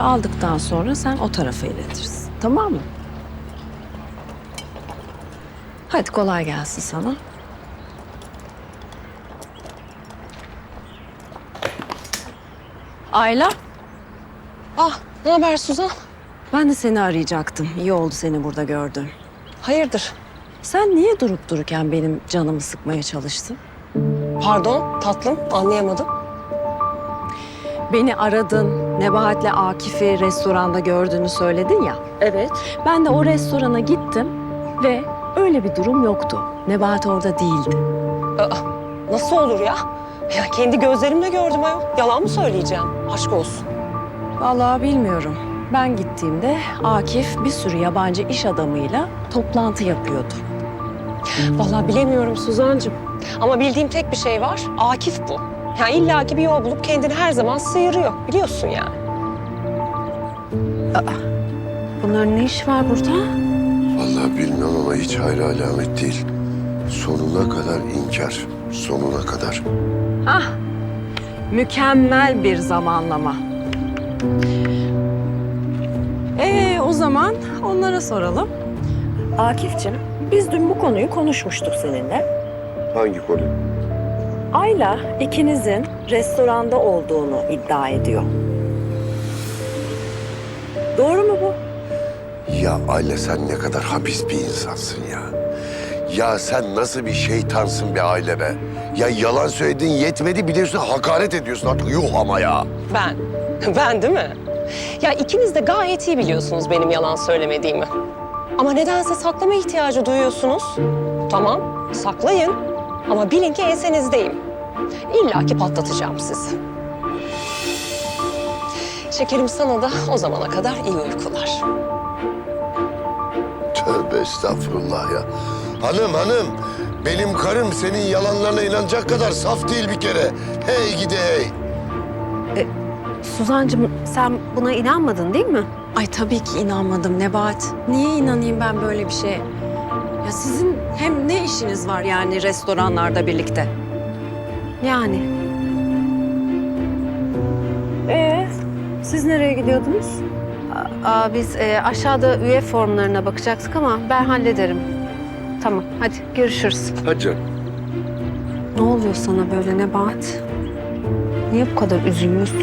Aldıktan sonra sen o tarafa iletirsin. Tamam mı? Hadi kolay gelsin sana. Ayla, Ah, ne haber Suzan? ben de seni arayacaktım. İyi oldu seni burada gördüm. Hayırdır? Sen niye durup dururken benim canımı sıkmaya çalıştın? Pardon, tatlım, anlayamadım. Beni aradın, Nebahat'le Akif'i restoranda gördüğünü söyledin ya. Evet. Ben de o restorana gittim ve öyle bir durum yoktu. Nebahat orada değildi. Aa, nasıl olur ya? Ya kendi gözlerimle gördüm ayol. Yalan mı söyleyeceğim? Aşk olsun. Vallahi bilmiyorum. Ben gittiğimde Akif bir sürü yabancı iş adamıyla toplantı yapıyordu. Vallahi bilemiyorum Suzancığım. Ama bildiğim tek bir şey var. Akif bu. Yani illaki bir yol bulup kendini her zaman sıyırıyor. Biliyorsun yani. Bunların ne işi var burada? Vallahi bilmem ama hiç hayra alamet değil. Sonuna kadar inkar. Sonuna kadar. Hah, mükemmel bir zamanlama. Ee, o zaman onlara soralım. Akif'cim, biz dün bu konuyu konuşmuştuk seninle. Hangi konu? Ayla ikinizin restoranda olduğunu iddia ediyor. Doğru mu bu? Ya Aile sen ne kadar hapis bir insansın ya. Ya sen nasıl bir şeytansın be Aile be. Ya yalan söyledin yetmedi bir de üstüne hakaret ediyorsun artık. Yuh ama ya. Ben. Ben değil mi? Ya ikiniz de gayet iyi biliyorsunuz benim yalan söylemediğimi. Ama nedense saklama ihtiyacı duyuyorsunuz. Tamam, saklayın. Ama bilin ki ensenizdeyim. İlla ki patlatacağım sizi. Şekerim sana da o zamana kadar iyi uykular. Tövbe estağfurullah ya. Hanım hanım. Benim karım senin yalanlarına inanacak kadar saf değil bir kere. Hey gidi hey. Suzancığım sen buna inanmadın değil mi? Ay tabii ki inanmadım Nebahat. Niye inanayım ben böyle bir şeye? Ya sizin hem ne işiniz var yani restoranlarda birlikte? Yani. Ee, siz nereye gidiyordunuz? Aa, biz e, aşağıda üye formlarına bakacaktık ama ben hallederim. Tamam hadi görüşürüz. Hadi. Ne oluyor sana böyle Nebahat? Niye bu kadar üzülüyorsun?